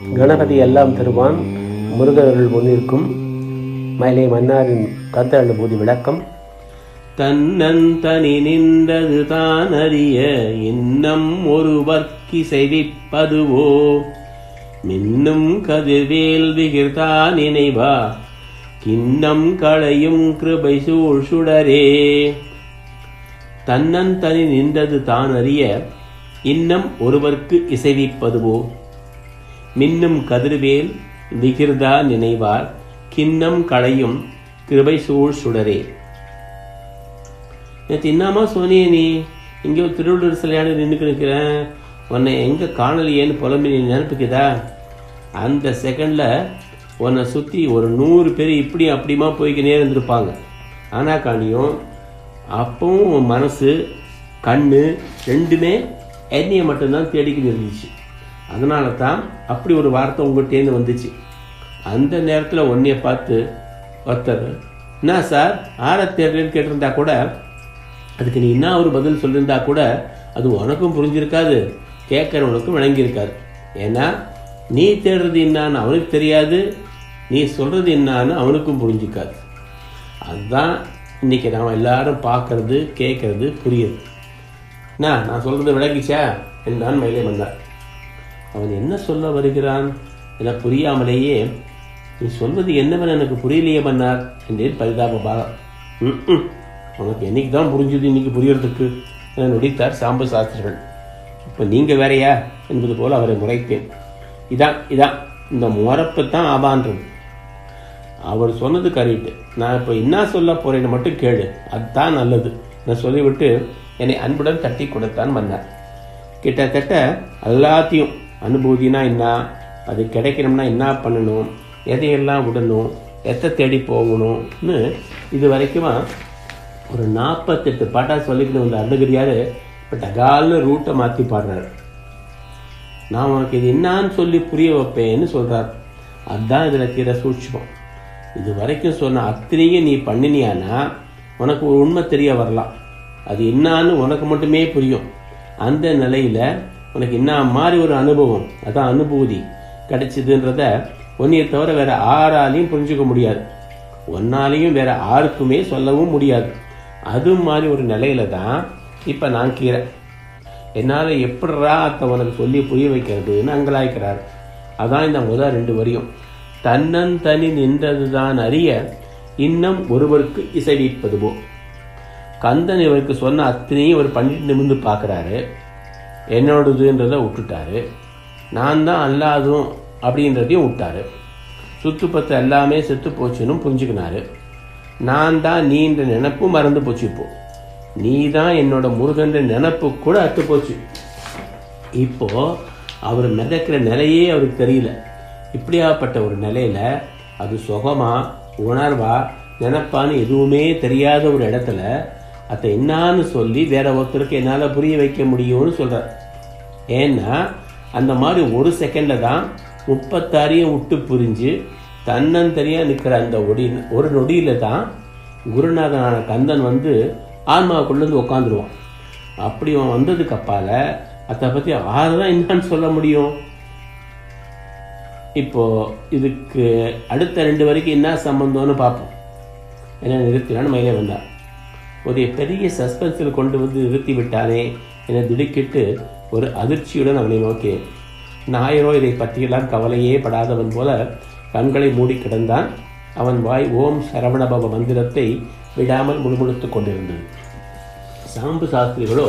கணபதி எல்லாம் தருவான். முருகர்கள் முன்னிற்கும். மயிலை மன்னாரின் கந்த அனுபூதி விளக்கம். தன்னந்தனி நின்றது தான் அறிய இன்னம் ஒருவர்க்கி செய்விப்பதுவோ மின்னும் கதிர்வேல் விகிர்தா நினைவா கிண்ணம் களையும் கிருபை சூழ் சுடரே. தன்னந்தனி நின்றது தான் அறிய இன்னம் ஒருவர்க்கு இசைவிப்பதுவோ மின்னும் கதிர்வேல் விகிர்தா நினைவார் கிண்ணம் களையும் கிருபை சூழ் சுடரே நேற்று சோனியே நீ? இங்கே ஒரு திருவள்ளுவர் சிலையாடு நின்றுக்கு நிற்கிறேன் உன்னை எங்கே காணலையேன்னு புலம்பி நீ நினைப்புக்குதா அந்த செகண்டில் உன்னை சுற்றி ஒரு நூறு பேர் இப்படி அப்படிமா போய்க்கினே இருந்திருப்பாங்க. ஆனால் காணியும் அப்பவும் மனசு கண் ரெண்டுமே என்னையை மட்டும்தான் தேடிக்கிட்டு இருந்துச்சு. அதனால தான் அப்படி ஒரு வார்த்தை உங்கள்கிட்டேருந்து வந்துச்சு. அந்த நேரத்தில் உன்னைய பார்த்து ஒருத்தர் என்ன சார் ஆற தேடுறேன்னு கேட்டிருந்தா கூட அதுக்கு நீ என்ன ஒரு பதில் சொல்லியிருந்தா கூட அது உனக்கும் புரிஞ்சிருக்காது. கேட்குறவனுக்கும் விளங்கியிருக்காது. ஏன்னா நீ தேடுறது என்னான்னு அவனுக்கு தெரியாது நீ சொல்கிறது என்னான்னு அவனுக்கும் புரிஞ்சிக்காது. அதுதான் இன்றைக்கி நாம் எல்லாரும் பார்க்கறது கேட்கறது புரியுது என்ன நான் சொல்கிறது விளங்கிச்சா என்னான்னு மயிலே வந்தார். அவன் என்ன சொல்ல வருகிறான் என புரியாமலேயே நீ சொல்வது என்னவென எனக்கு புரியலையே பண்ணார் என்றேன் பரிதாப பாலம் ம் உனக்கு என்னைக்கு தான் புரிஞ்சுது இன்னைக்கு புரியறதுக்கு? என நொடித்தார் சாம்பு சாஸ்திரிகள். இப்போ நீங்கள் வேறையா? என்பது போல் அவரை முறைத்தேன். இதான் இதான். இந்த முறப்பு தான் ஆபான்றது. அவர் சொன்னது கரெக்டு. நான் இப்போ என்ன சொல்ல போகிறேன்னு மட்டும் கேளு. அதுதான் நல்லது நான் சொல்லிவிட்டு என்னை அன்புடன் தட்டி கொடுத்தான் மன்னார். கிட்டத்தட்ட எல்லாத்தையும் அனுபூதினா என்ன? அது கிடைக்கணும்னா என்ன பண்ணணும்? எதையெல்லாம் விடணும்? எத்தை தேடி போகணும்னு இது வரைக்கும் ஒரு நாற்பத்தெட்டு பாட்டாக சொல்லிக்கிட்டு வந்த அருணகிரியார் இப்போ டகால்னு ரூட்டை மாற்றி பாடுறார். நான் உனக்கு இது என்னான்னு சொல்லி புரிய வைப்பேன்னு சொல்கிறார் அதுதான் இதில் தீர சூட்சமம். இது வரைக்கும் சொன்ன அத்தனையும் நீ பண்ணினியானா உனக்கு ஒரு உண்மை தெரிய வரலாம். அது என்னான்னு உனக்கு மட்டுமே புரியும். அந்த நிலையில் உனக்கு என்ன மாதிரி ஒரு அனுபவம்? அதான் அனுபூதி. கிடைச்சதுன்றத ஒன்றையை தவிர வேற ஆறாலையும் புரிஞ்சுக்க முடியாது. ஒன்னாலையும் வேற ஆருக்குமே சொல்லவும் முடியாது. அது மாதிரி ஒரு நிலையில தான் இப்போ நான் கீரை என்னால் எப்படிரா அத்தை உனக்கு சொல்லி புரிய வைக்கிறதுன்னு அங்கலாய்க்கிறார். அதான் இந்த முதல் ரெண்டு வரியும். தன்னந்தனி நின்றதுதான் அறிய இன்னும் ஒருவருக்கு இசைவிப்பதுவோ கந்தன் இவருக்கு சொன்ன அத்தனையும் இவர் பண்டிட் நிமிர்ந்து பார்க்குறாரு. என்னோடதுன்றத விட்டுட்டாரு. நான் தான் அல்லாதும் அப்படின்றதையும் விட்டாரு. சுத்துப்பத்து எல்லாமே செத்து போச்சுன்னு புரிஞ்சுக்கினாரு. நான் தான் நீன்ற நினப்பும் மறந்து போச்சு இப்போ. நீ தான் என்னோட முருகன்ற நினப்பு கூட அத்து போச்சு. இப்போ அவர் மிதக்கிற நிலையே அவருக்கு தெரியல. இப்படியாப்பட்ட ஒரு நிலையில் அது சுகமாக உணர்வா நினப்பான்னு எதுவுமே தெரியாத ஒரு இடத்துல அதை என்னான்னு சொல்லி வேற ஒருத்தருக்கு என்னால் புரிய வைக்க முடியும்னு சொல்கிறார் ஏன்னா அந்த மாதிரி ஒரு செகண்டில் தான் முப்பத்தாறையும் விட்டு புரிஞ்சு தன்னந்தனியாக நிற்கிற அந்த ஒடி ஒரு நொடியில் தான் குருநாதனான கந்தன் வந்து ஆன்மாவுக்குள்ளேருந்து உட்காந்துருவான் அப்படி அவன் வந்ததுக்கு அப்பால அதை பத்தி ஆறுதான் என்னான்னு சொல்ல முடியும்? இப்போது இதுக்கு அடுத்த ரெண்டு வரைக்கும் என்ன சம்பந்தம்னு பார்ப்போம். என்ன நிறுத்தினான்னு மயிலே வந்தான் ஒரு பெரிய சஸ்பென்ஸில் கொண்டு வந்து நிறுத்தி விட்டானே என திடுக்கிட்டு ஒரு அதிர்ச்சியுடன் அவனை நோக்கினேன் நாயரோ இதை பற்றியெல்லாம் கவலையே படாதவன் போல கண்களை மூடி கிடந்தான். அவன் வாய் ஓம் சரவணபவ மந்திரத்தை விடாமல் முழுமுழுத்து கொண்டிருந்தது. சாம்பு சாஸ்திரிகளோ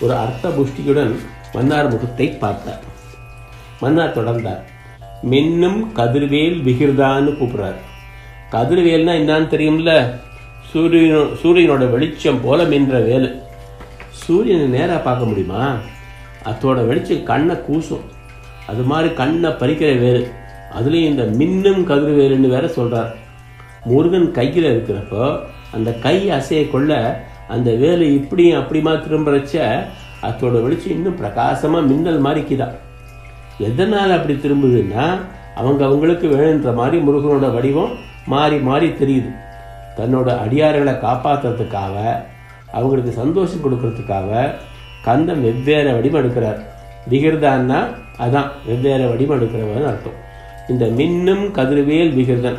ஒரு அர்த்த புஷ்டியுடன் மன்னார் முகத்தை பார்த்தார். மன்னார் தொடர்ந்தார். மின்னும் கதிர்வேல் விகிர்தான்னு கூப்பிடுறார். கதிர்வேல்னா என்னன்னு தெரியும்ல? சூரியனோ சூரியனோட வெளிச்சம் போல மின்ற வேலு. சூரியனை நேராக பார்க்க முடியுமா? அதோட வெளிச்சம் கண்ணை கூசும். அது மாதிரி கண்ணை பறிக்கிற வேலு. அதுலேயும் இந்த மின்னும் கதிர் வேலுன்னு வேற சொல்கிறார் முருகன் கையில் இருக்கிறப்போ அந்த கை அசைய கொள்ள அந்த வேலு இப்படியும் அப்படிமா திரும்புறச்ச அதோட வெளிச்சம் இன்னும் பிரகாசமாக மின்னல் மாதிரிக்குதான் எதனால் அப்படி திரும்புதுன்னா அவங்க அவங்களுக்கு வேணுன்ற மாதிரி முருகனோட வடிவம் மாறி மாறி தெரியுது. தன்னோட அடியார்களை காப்பாற்றுறதுக்காக அவங்களுக்கு சந்தோஷம் கொடுக்கறதுக்காக கந்தன் வெவ்வேறு வடிவம் எடுக்கிறார். விகிர்தான்னா அதான் வெவ்வேறு வடிவம் எடுக்கிறவன் அர்த்தம். இந்த மின்னும் கதிர்வேல் விகிருதன்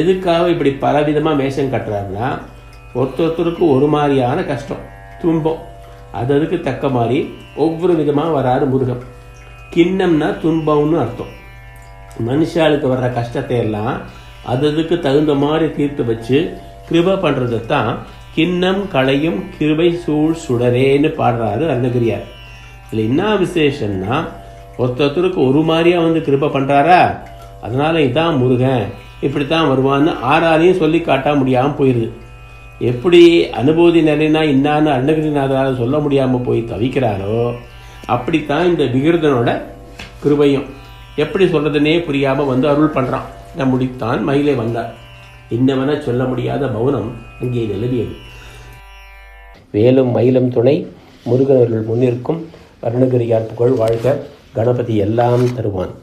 எதுக்காக இப்படி பலவிதமாக வேஷம் கட்டுறாருன்னா ஒருத்தொருத்தருக்கு ஒரு மாதிரியான கஷ்டம் துன்பம். அது அதுக்கு தக்க மாதிரி ஒவ்வொரு விதமாக வராரு முருகன். கிண்ணம்னா துன்பம்னு அர்த்தம். மனுஷாளுக்கு வர்ற கஷ்டத்தை எல்லாம் அது அதுக்கு தகுந்த மாதிரி தீர்த்து வச்சு கிருபை பண்ணுறது தான் கிண்ணம் களையும் கிருபை சூழ் சுடரேன்னு பாடுறாரு அருணகிரியார். இதில் என்ன விசேஷம்னா ஒருத்தருக்கு ஒரு மாதிரியாக வந்து கிருபை பண்ணுறாரா அதனால் இதான் முருகன் இப்படி தான் வருவான்னு ஆறாரையும் சொல்லி காட்ட முடியாமல் போயிடுது எப்படி அனுபூதி நிலைனா இன்னான்னு அருணகிரிநாதரால் சொல்ல முடியாமல் போய் தவிக்கிறாரோ அப்படித்தான் இந்த விகிருதனோட கிருபையும். எப்படி சொல்கிறதுனே புரியாமல் வந்து அருள் பண்ணுறான் நம்முடித்தான் முடித்தான் மயிலே வந்தார். என்னவென சொல்ல முடியாத மௌனம் அங்கே நிலவியது. வேலும் மயிலும் துணை முருகனர்கள் முன்னிற்கும் அருணகிரியார் புகழ் வாழ்க கணபதி எல்லாம் தருவான்.